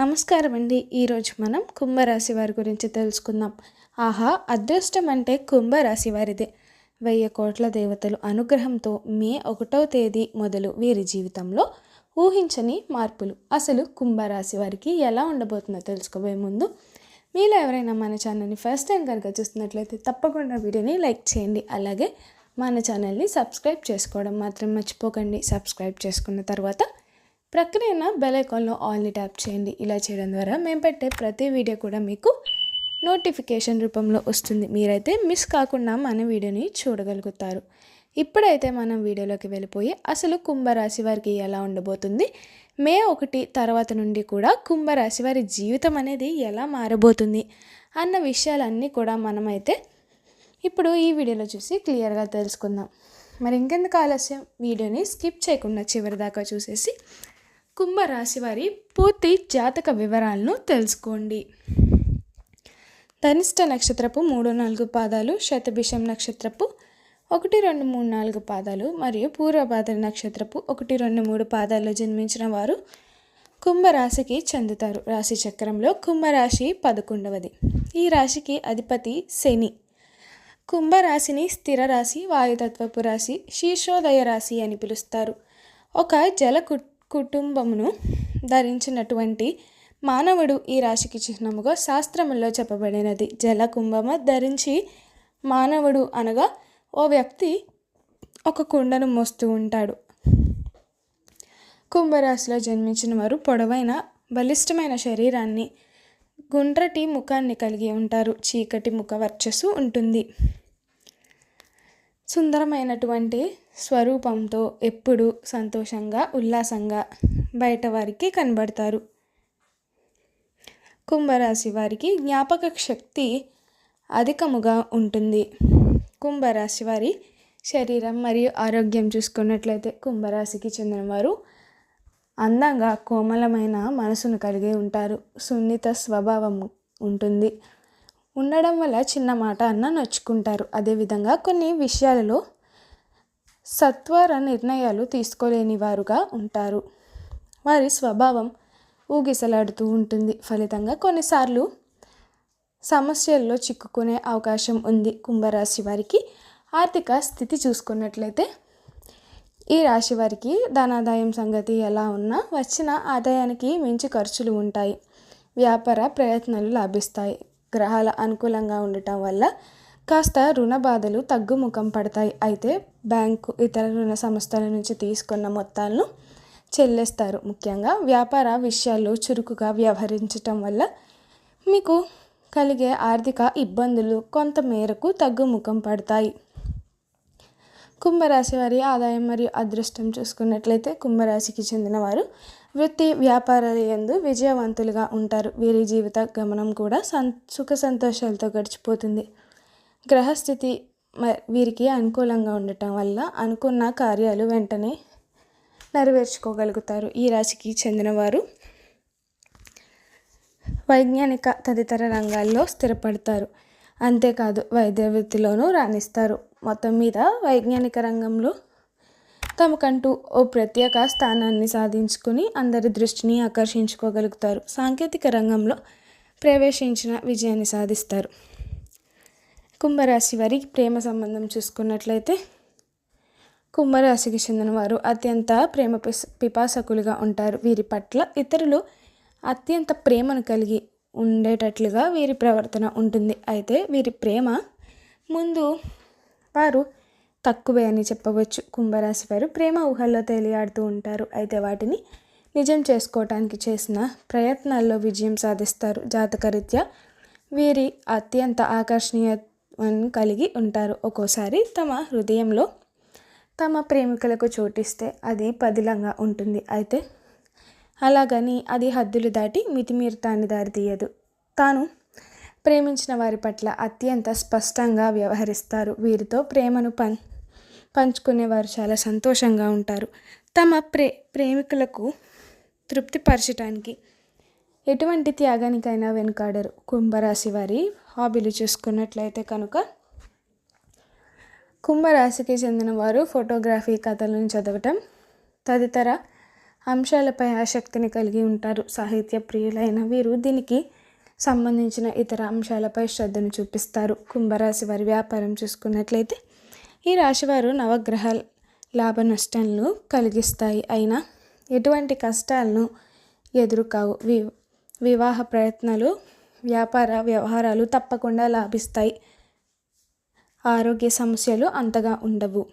నమస్కారం అండి ఈరోజు మనం కుంభరాశి వారి గురించి తెలుసుకుందాం. ఆహా అదృష్టం అంటే కుంభరాశి వారిదే. వెయ్యి కోట్ల దేవతలు అనుగ్రహంతో మే ఒకటవ తేదీ మొదలు వీరి జీవితంలో ఊహించని మార్పులు. అసలు కుంభరాశి వారికి ఎలా ఉండబోతుందో తెలుసుకోబోయే ముందు మీలో ఎవరైనా మన ఛానల్ని ఫస్ట్ టైం కనుక చూస్తున్నట్లయితే తప్పకుండా వీడియోని లైక్ చేయండి. అలాగే మన ఛానల్ని సబ్స్క్రైబ్ చేసుకోవడం మాత్రం మర్చిపోకండి. సబ్స్క్రైబ్ చేసుకున్న తర్వాత ప్రక్కన బెల్ ఐకాన్లో ఆల్ని ట్యాప్ చేయండి. ఇలా చేయడం ద్వారా మేము పెట్టే ప్రతి వీడియో కూడా మీకు నోటిఫికేషన్ రూపంలో వస్తుంది. మీరైతే మిస్ కాకుండా మన వీడియోని చూడగలుగుతారు. ఇప్పుడైతే మనం వీడియోలోకి వెళ్ళిపోయి అసలు కుంభరాశి వారికి ఎలా ఉండబోతుంది? మే ఒకటి తర్వాత నుండి కూడా కుంభరాశి వారి జీవితం అనేది ఎలా మారబోతుంది? అన్న విషయాలన్నీ కూడా మనమైతే ఇప్పుడు ఈ వీడియోలో చూసి క్లియర్గా తెలుసుకుందాం. మరి ఇంకెందుకు ఆలస్యం? వీడియోని స్కిప్ చేయకుండా చివరి దాకా చూసేసి కుంభరాశి వారి పూర్తి జాతక వివరాలను తెలుసుకోండి. ధనిష్ట నక్షత్రపు మూడు నాలుగు పాదాలు శతభిషం నక్షత్రపు ఒకటి రెండు మూడు నాలుగు పాదాలు మరియు పూర్వభాద్ర నక్షత్రపు ఒకటి రెండు మూడు పాదాల్లో జన్మించిన వారు కుంభరాశికి చెందుతారు. రాశి చక్రంలో కుంభరాశి పదకొండవది. ఈ రాశికి అధిపతి శని. కుంభరాశిని స్థిర రాశి వాయుతత్వపు రాశి శీర్షోదయ రాశి అని పిలుస్తారు. ఒక జల కుటుంబమును ధరించినటువంటి మానవుడు ఈ రాశికి చిహ్నముగా శాస్త్రములో చెప్పబడినది. జల కుంభమ ధరించి మానవుడు అనగా ఓ వ్యక్తి ఒక కుండను మోస్తూ ఉంటాడు. కుంభరాశిలో జన్మించిన వారు పొడవైన బలిష్టమైన శరీరాన్ని గుండ్రటి ముఖాన్ని కలిగి ఉంటారు. చీకటి ముఖ వర్చస్సు ఉంటుంది. సుందరమైనటువంటి స్వరూపంతో ఎప్పుడూ సంతోషంగా ఉల్లాసంగా బయట వారికి కనబడతారు. కుంభరాశి వారికి జ్ఞాపక శక్తి అధికముగా ఉంటుంది. కుంభరాశి వారి శరీరం మరియు ఆరోగ్యం చూసుకున్నట్లయితే కుంభరాశికి చెందినవారు అందంగా కోమలమైన మనసును కలిగి ఉంటారు. సున్నిత స్వభావం ఉంటుంది. ఉండడం వల్ల చిన్న మాట అన్న నొచ్చుకుంటారు. అదేవిధంగా కొన్ని విషయాలలో సత్వర నిర్ణయాలు తీసుకోలేని వారుగా ఉంటారు. వారి స్వభావం ఊగిసలాడుతూ ఉంటుంది. ఫలితంగా కొన్నిసార్లు సమస్యల్లో చిక్కుకునే అవకాశం ఉంది. కుంభరాశి వారికి ఆర్థిక స్థితి చూసుకున్నట్లయితే ఈ రాశి వారికి ధనాదాయం సంగతి ఎలా ఉన్నా వచ్చిన ఆదాయానికి మించి ఖర్చులు ఉంటాయి. వ్యాపార ప్రయత్నాలు లాభిస్తాయి. గ్రహాల అనుకూలంగా ఉండటం వల్ల కాస్త రుణ బాధలు తగ్గుముఖం పడతాయి. అయితే బ్యాంకు ఇతర రుణ సంస్థల నుంచి తీసుకున్న మొత్తాలను చెల్లిస్తారు. ముఖ్యంగా వ్యాపార విషయాల్లో చురుకుగా వ్యవహరించటం వల్ల మీకు కలిగే ఆర్థిక ఇబ్బందులు కొంత మేరకు తగ్గుముఖం పడతాయి. కుంభరాశి వారి ఆదాయం మరియు అదృష్టం చూసుకున్నట్లయితే కుంభరాశికి చెందిన వారు వృత్తి వ్యాపారాల యందు విజయవంతులుగా ఉంటారు. వీరి జీవిత గమనం కూడా సం సుఖ సంతోషాలతో గడిచిపోతుంది. గ్రహస్థితి వీరికి అనుకూలంగా ఉండటం వల్ల అనుకున్న కార్యాలు వెంటనే నెరవేర్చుకోగలుగుతారు. ఈ రాశికి చెందినవారు వైజ్ఞానిక తదితర రంగాల్లో స్థిరపడతారు. అంతేకాదు వైద్య వృత్తిలోనూ రాణిస్తారు. మొత్తం మీద వైజ్ఞానిక రంగంలో తమకంటూ ఓ ప్రత్యేక స్థానాన్ని సాధించుకుని అందరి దృష్టిని ఆకర్షించుకోగలుగుతారు. సాంకేతిక రంగంలో ప్రవేశించిన విజయాన్ని సాధిస్తారు. కుంభరాశి వారి ప్రేమ సంబంధం చూసుకున్నట్లయితే కుంభరాశికి చెందిన వారు అత్యంత ప్రేమ పిపాసకులుగా ఉంటారు. వీరి పట్ల ఇతరులు అత్యంత ప్రేమను కలిగి ఉండేటట్లుగా వీరి ప్రవర్తన ఉంటుంది. అయితే వీరి ప్రేమ ముందు వారు తక్కువే అని చెప్పవచ్చు. కుంభరాశి వారు ప్రేమ ఊహల్లో తేలియాడుతూ ఉంటారు. అయితే వాటిని నిజం చేసుకోవటానికి చేసిన ప్రయత్నాల్లో విజయం సాధిస్తారు. జాతకరీత్యా వీరి అత్యంత ఆకర్షణీయను కలిగి ఉంటారు. ఒక్కోసారి తమ హృదయంలో తమ ప్రేమికులకు చోటిస్తే అది పదిలంగా ఉంటుంది. అయితే అలాగని అది హద్దులు దాటి మితిమీరుతాన్ని దారితీయదు తాను ప్రేమించిన వారి పట్ల అత్యంత స్పష్టంగా వ్యవహరిస్తారు. వీరితో ప్రేమను పం పంచుకునేవారు చాలా సంతోషంగా ఉంటారు. తమ ప్రే ప్రేమికులకు తృప్తిపరచటానికి ఎటువంటి త్యాగానికైనా వెనుకాడరు. కుంభరాశి వారి హాబీలు చూసుకున్నట్లయితే కనుక కుంభరాశికి చెందిన వారు ఫోటోగ్రఫీ కథలను చదవటం తదితర అంశాలపై ఆసక్తిని కలిగి ఉంటారు. సాహిత్య ప్రియులైన వీరు దీనికి సంబంధించిన ఇతర అంశాలపై శ్రద్ధను చూపిస్తారు. కుంభరాశి వారి వ్యాపారం చూసుకున్నట్లయితే ఈ రాశివారు నవగ్రహ లాభ నష్టాలను కలిగిస్తాయి. అయినా ఎటువంటి కష్టాలను ఎదురుకావు. వి వివాహ ప్రయత్నాలు వ్యాపార వ్యవహారాలు తప్పకుండా లాభిస్తాయి. ఆరోగ్య సమస్యలు అంతగా ఉండవు.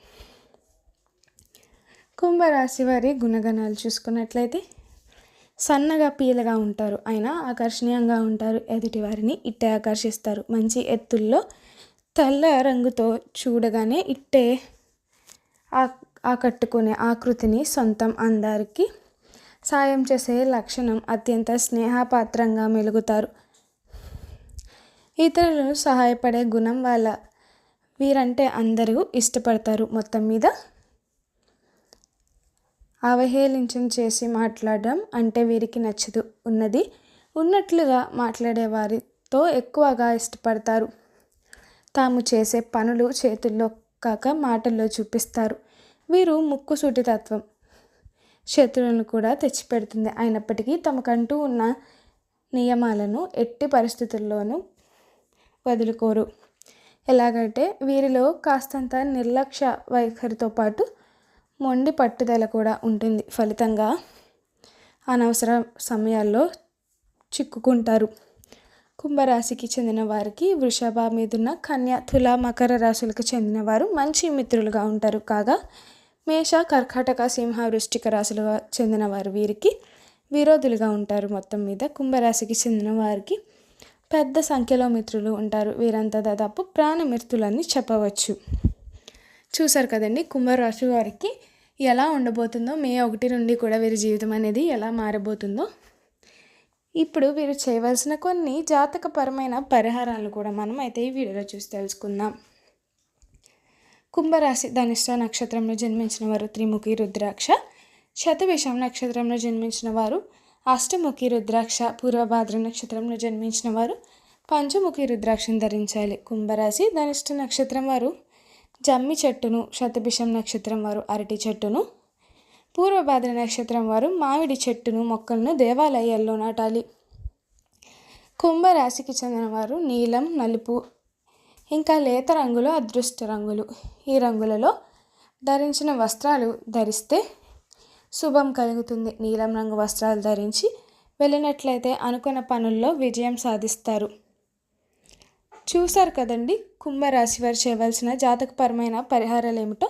కుంభరాశి వారి గుణగణాలు చూసుకున్నట్లయితే సన్నగా పీలగా ఉంటారు. అయినా ఆకర్షణీయంగా ఉంటారు. ఎదుటి వారిని ఇట్టే ఆకర్షిస్తారు. మంచి ఎత్తుల్లో తెల్ల రంగుతో చూడగానే ఇట్టే ఆకట్టుకునే ఆకృతిని సొంతం అందరికీ సాయం చేసే లక్షణం అత్యంత స్నేహపాత్రంగా మెలుగుతారు. ఇతరులు సహాయపడే గుణం వాళ్ళ వీరంటే అందరూ ఇష్టపడతారు. మొత్తం మీద అవహేళించం చేసి మాట్లాడడం అంటే వీరికి నచ్చదు. ఉన్నది ఉన్నట్లుగా మాట్లాడే వారితో ఎక్కువగా ఇష్టపడతారు. తాము చేసే పనులు చేతుల్లో కాక మాటల్లో చూపిస్తారు. వీరు ముక్కు తత్వం. శత్రువులను కూడా తెచ్చిపెడుతుంది. అయినప్పటికీ తమకంటూ ఉన్న నియమాలను ఎట్టి పరిస్థితుల్లోనూ వదులుకోరు. ఎలాగంటే వీరిలో కాస్తంత నిర్లక్ష్య వైఖరితో పాటు మొండి పట్టుదల కూడా ఉంటుంది. ఫలితంగా అనవసర సమయాల్లో చిక్కుకుంటారు. కుంభరాశికి చెందిన వారికి వృషభ మీదున్న కన్య తుల మకర రాశులకు చెందిన వారు మంచి మిత్రులుగా ఉంటారు. కాగా మేష కర్కాటక సింహ వృష్టిక రాశులుగా చెందిన వారు వీరికి విరోధులుగా ఉంటారు. మొత్తం మీద కుంభరాశికి చెందిన వారికి పెద్ద సంఖ్యలో మిత్రులు ఉంటారు. వీరంతా దాదాపు ప్రాణమిత్రులని చెప్పవచ్చు. చూసారు కదండి కుంభరాశి వారికి ఎలా ఉండబోతుందో మే ఒకటి నుండి కూడా వీరి జీవితం అనేది ఎలా మారబోతుందో. ఇప్పుడు వీరు చేయవలసిన కొన్ని జాతకపరమైన పరిహారాలు కూడా మనం అయితే ఈ వీడియోలో చూసి తెలుసుకుందాం. కుంభరాశి ధనిష్ట నక్షత్రంలో జన్మించిన వారు త్రిముఖి రుద్రాక్ష శతవిషం నక్షత్రంలో జన్మించిన వారు అష్టముఖి రుద్రాక్ష పూర్వభాద్ర నక్షత్రంలో జన్మించిన వారు పంచముఖి రుద్రాక్షను ధరించాలి. కుంభరాశి ధనిష్ట నక్షత్రం వారు జమ్మి చెట్టును శతభిషం నక్షత్రం వారు అరటి చెట్టును పూర్వభాద్ర నక్షత్రం వారు మామిడి చెట్టును మొక్కలను దేవాలయాల్లో నాటాలి. కుంభరాశికి చెందిన వారు నీలం నలుపు ఇంకా లేత రంగులు అదృష్ట రంగులు. ఈ రంగులలో ధరించిన వస్త్రాలు ధరిస్తే శుభం కలుగుతుంది. నీలం రంగు వస్త్రాలు ధరించి వెళ్ళినట్లయితే అనుకున్న పనుల్లో విజయం సాధిస్తారు. చూశారు కదండి కుంభరాశి వారు చేయవలసిన జాతకపరమైన పరిహారాలు ఏమిటో?